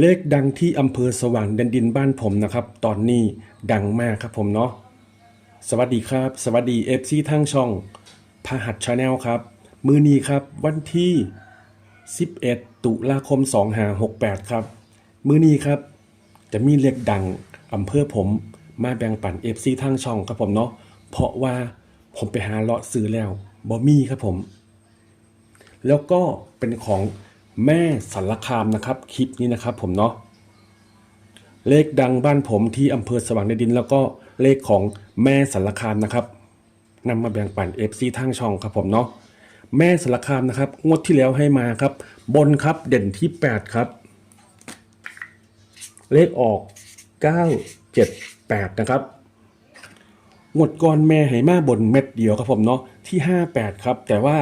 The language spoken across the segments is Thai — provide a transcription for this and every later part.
เลขดังที่อำเภอสว่างแดนดินบ้านผมนะครับ ตอนนี้ดังมากครับผมเนาะสวัสดีครับ สวัสดีเอฟซีทั้งช่องพหัสชาแนลครับ มือนี้ครับวันที่ 11 ตุลาคม 2568 ครับ มือนี้ครับ จะมีเลขดังอำเภอผมมาแบ่งปันเอฟซีทั้งช่องครับผมเนาะเพราะว่าผมไปหาเลาะซื้อแล้วบอมี่ครับผม แล้วก็เป็นของ แม่สารคามนะครับคลิปนี้นะครับผมเนาะเลขดังบ้านผมที่อำเภอสว่างในดิน แล้วก็เลขของแม่สารคามนะครับนำมาแบ่งปัน FC ทางช่องครับผมเนาะแม่สารคามนะครับ งวดที่แล้วให้มาครับ บนครับเด่นที่ 8 ครับ เลขออก 978 นะครับงวดก่อนแม่ให้มาบนเม็ดเดียวครับผมเนาะที่ 58 ครับ แต่ว่า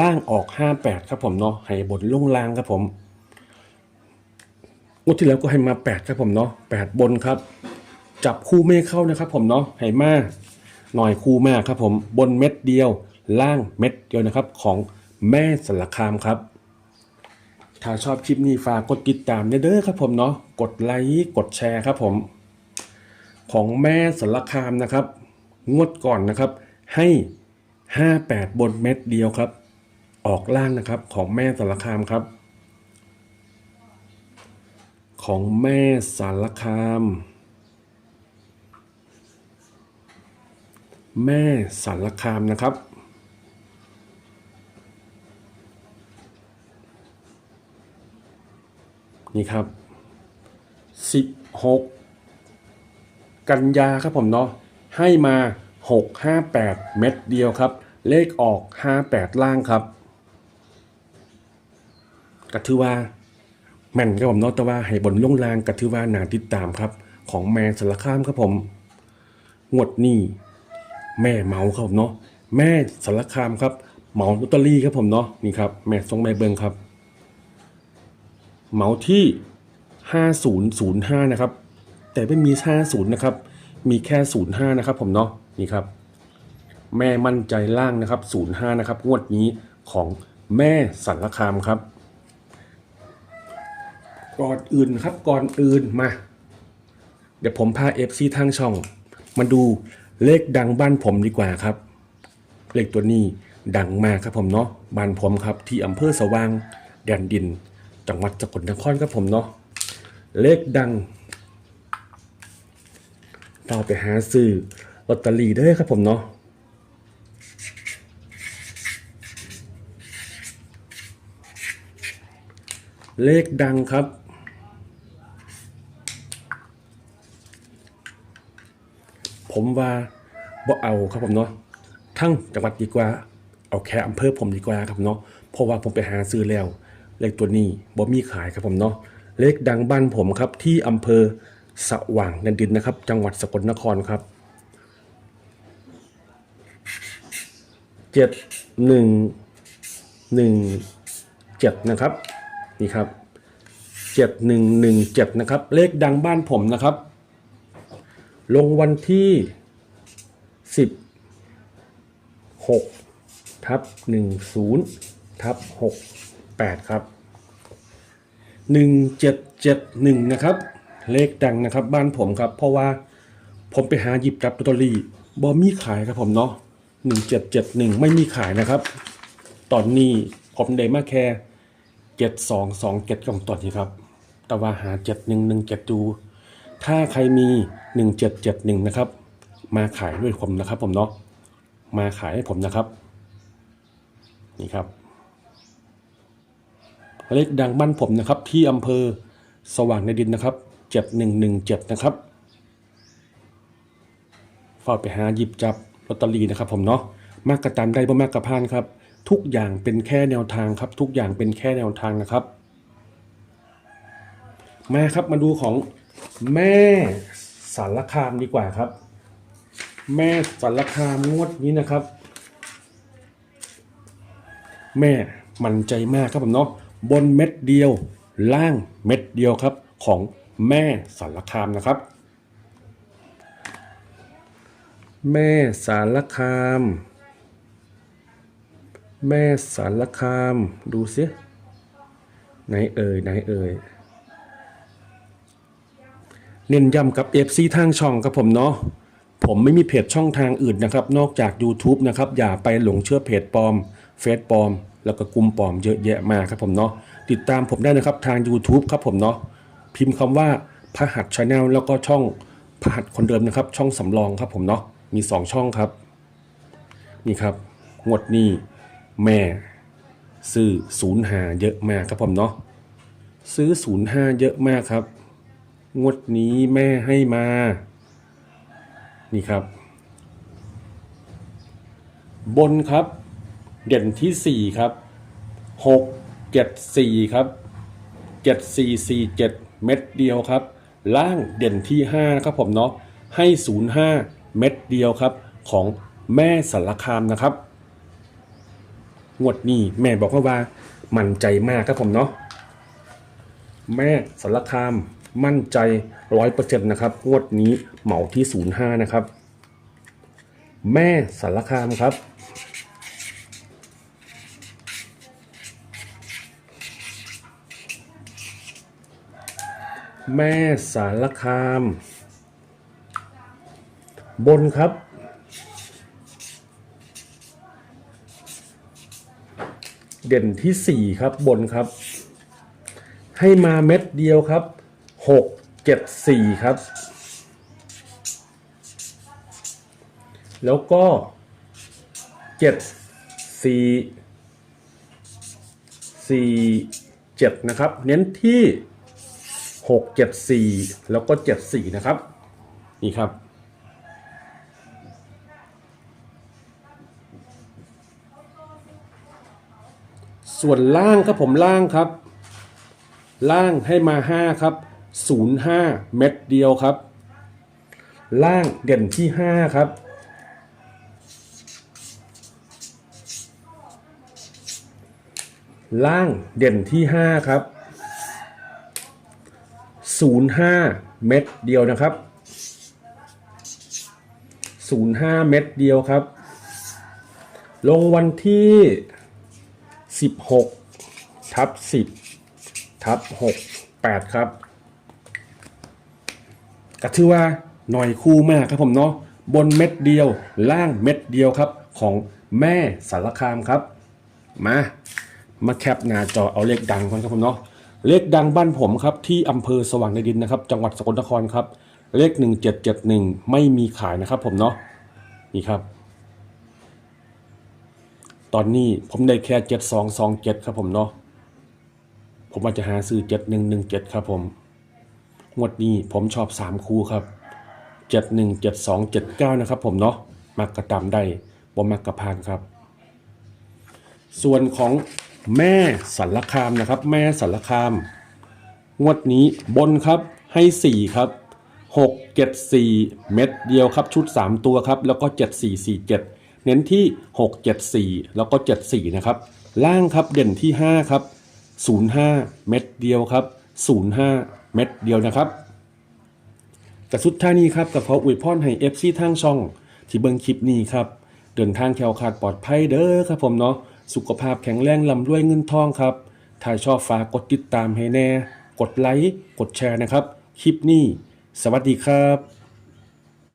ล่างออก 58 ครับผมเนาะให้บนลงล่างครับผมงวดที่แล้วก็ให้มา 8 ครับผมเนาะ8 บนครับ จับคู่ไม่เข้านะครับผมเนาะให้มาหน่อยคู่มากครับผมบนเม็ดเดียว ล่างเม็ดเดียวนะครับ ของแม่สารคามครับ ถ้าชอบคลิปนี้ฝากกดติดตามเด้อครับผมเนาะกดไลค์กดแชร์ครับผม ของแม่สารคามนะครับ งวดก่อนนะครับให้ 58 บนเม็ดเดียวครับ ออกล่างนะครับของแม่สารคามครับ ของแม่สารคาม แม่สารคามนะครับนี่ครับ 16 กันยาครับผมเนาะให้มา 658 เม็ดเดียวครับ เลขออก 58 ล่างครับ ก็ถือว่าแม่นครับผมเนาะแต่ว่าให้บนล่งลางก็ถือว่านาติดตามครับ ของแม่สารคามครับผมงวดนี้แม่เมาครับผมเนาะแม่สารคามครับเหมาลอตเตอรี่ครับผมเนาะนี่ครับแม่ทรงแม่เบิงครับเหมาที่ 5005 นะครับ แต่ไม่มี 50 นะครับ มีแค่ 05 นะครับผมเนาะนี่ครับ แม่มั่นใจล่างนะครับ 05 นะครับ งวดนี้ของแม่สัรคามครับ ก่อนอื่นครับก่อนอื่นมา เดี๋ยวผมพา FC ทางช่อง มาดูเลขดังบ้านผมดีกว่าครับ เลขตัวนี้ดังมากครับผมเนาะบ้านผมครับที่อำเภอสว่างแดนดิน จังหวัดสกลนครครับผมเนาะเลขดังเราไปหาซื้อลอตเตอรี่ได้ครับผมเนาะเลขดังครับ ผมว่าบ่เอาครับผมเนาะทั้งจังหวัดดีกว่า เอาแค่อำเภอผมดีกว่าครับเนาะเพราะว่าผมไปหาซื้อแล้ว เลขตัวนี้บ่มีขายครับผมเนาะเลขดังบ้านผมครับที่อำเภอสว่างแดนดินนะครับ จังหวัดสกลนครครับเจ็ดหนึ่งหนึ่งเจ็ดนะครับนี่ครับเจ็ดหนึ่งหนึ่งเจ็ดนะครับ เลขดังบ้านผมนะครับ ลงวันที่ 16ทับ10ทับ68 ครับ 1771 นะครับ เลขดังนะครับ บ้านผมครับ เพราะว่าผมไปหาหยิบจับลอตเตอรี่บอมีขายครับผมเนาะ1771 ไม่มีขายนะครับ ตอนนี้ผมได้มาแค่ 7227กับตอนนี้ครับ แต่ว่าหา 7117ดู ถ้าใครมี 1771 นะครับ มาขายด้วยผมนะครับ ผมเนาะ มาขายให้ผมนะครับ นี่ครับ เลขดังบ้านผมนะครับ ที่อำเภอสว่างในดินนะครับ 7117 นะครับฝากไปหาหยิบจับลอตเตอรี่นะครับ ผมเนาะ มากกระตามได้บ่มากกระพานครับ ทุกอย่างเป็นแค่แนวทางครับ ทุกอย่างเป็นแค่แนวทางนะครับ มาครับมาดูของ แม่สารคามดีกว่าครับ แม่สารคามงวดนี้นะครับ แม่มั่นใจมากครับผมเนาะบนเม็ดเดียวล่างเม็ดเดียวครับของแม่สารคามนะครับ แม่สารคาม แม่สารคามดูสิไหนเอ่ยไหนเอ่ย เน้นย้ำกับ FC ทางช่องครับผมเนาะผมไม่มีเพจช่องทางอื่นนะครับ นอกจาก YouTube นะครับ อย่าไปหลงเชื่อเพจปลอม เฟซปลอม แล้วก็กลุ่มปลอมเยอะแยะมากครับผมเนาะติดตามผมได้นะครับทาง YouTube ครับผมเนาะพิมพ์คำว่าพหัสชาแนลแล้วก็ช่องพหัสคนเดิมนะครับ ช่องสำรองครับผมเนาะมี 2 ช่องครับ นี่ครับงวดนี้แม่ซื้อศูนย์หาเยอะมากครับผมเนาะซื้อศูนย์ห้าเยอะมากครับ งวดนี้แม่ให้มา นี่ครับ บนครับ เด่นที่สี่ครับหกเจ็ดสี่ครับเจ็ดสี่สี่เจ็ดเม็ดเดียวครับ ล่างเด่นที่ห้านะครับผมเนาะให้ศูนย์ห้าเม็ดเดียวครับ ของแม่สารคามนะครับงวดนี้แม่บอกว่าว่า มั่นใจมากครับผมเนาะแม่สารคาม มั่นใจร้อยเปอร์เซ็นต์นะครับงวดนี้เหมาที่ศูนย์ห้านะครับ แม่สารคามครับ แม่สารคาม บนครับเด่นที่สี่ครับบนครับ ให้มาเม็ดเดียวครับ หกเจ็ดสี่ครับ แล้วก็เจ็ดสี่สี่เจ็ดนะครับ เน้นที่หกเจ็ดสี่แล้วก็เจ็ดสี่นะครับ นี่ครับส่วนล่างครับผมล่างครับ ล่างให้มา 5 ครับ 05 เม็ดเดียวครับ ล่างเด่นที่ 5 ครับ ล่างเด่นที่ 5 ครับ 05 เม็ดเดียวนะครับ 05 เม็ดเดียวครับ ลงวันที่ 16 ทับ 10 ทับ 6 8 ครับ ก็ถือว่าหน่อยคู่มากครับผมเนาะบนเม็ดเดียวล่างเม็ดเดียวครับ ของแม่สารคามครับ มามาแคปหน้าจอเอาเลขดังก่อนครับผมเนาะเลขดังบ้านผมครับที่อำเภอสว่างในดินนะครับ จังหวัดสกลนครครับ เลข 1771 ไม่มีขายนะครับผมเนาะนี่ครับ ตอนนี้ผมได้แค่เจ็ดสองสองเจ็ดครับผมเนาะผมว่าจะหาซื้อเจ็ดหนึ่งหนึ่งเจ็ดครับผม งวดนี้ผมชอบสามคู่ครับเจ็ดหนึ่งเจ็ดสองเจ็ดเก้านะครับผมเนาะมักกระตำได้บ่มักกระพานครับ ส่วนของแม่สัลคามนะครับ แม่สัลคาม งวดนี้บนครับให้สี่ครับหกเจ็ดสี่เม็ดเดียวครับ ชุดสามตัวครับ แล้วก็เจ็ดสี่สี่เจ็ดเน้นที่ 6 7 4 แล้วก็ 74 นะครับ ล่างครับเด่นที่ 5 ครับ 05 เม็ดเดียวครับ 05 เม็ดเดียวนะครับกระสุดท้ายนี้ครับกับขออวยพรให้ FC ทางช่อง ที่เบิ่งคลิปนี้ครับ เดินทางแคล้วคลาดปลอดภัยเด้อครับผมเนาะสุขภาพแข็งแรงลำรวยเงินทองครับ ถ้าชอบฝากกดติดตามให้แน่ กดไลค์กดแชร์นะครับ คลิปนี้ สวัสดีครับ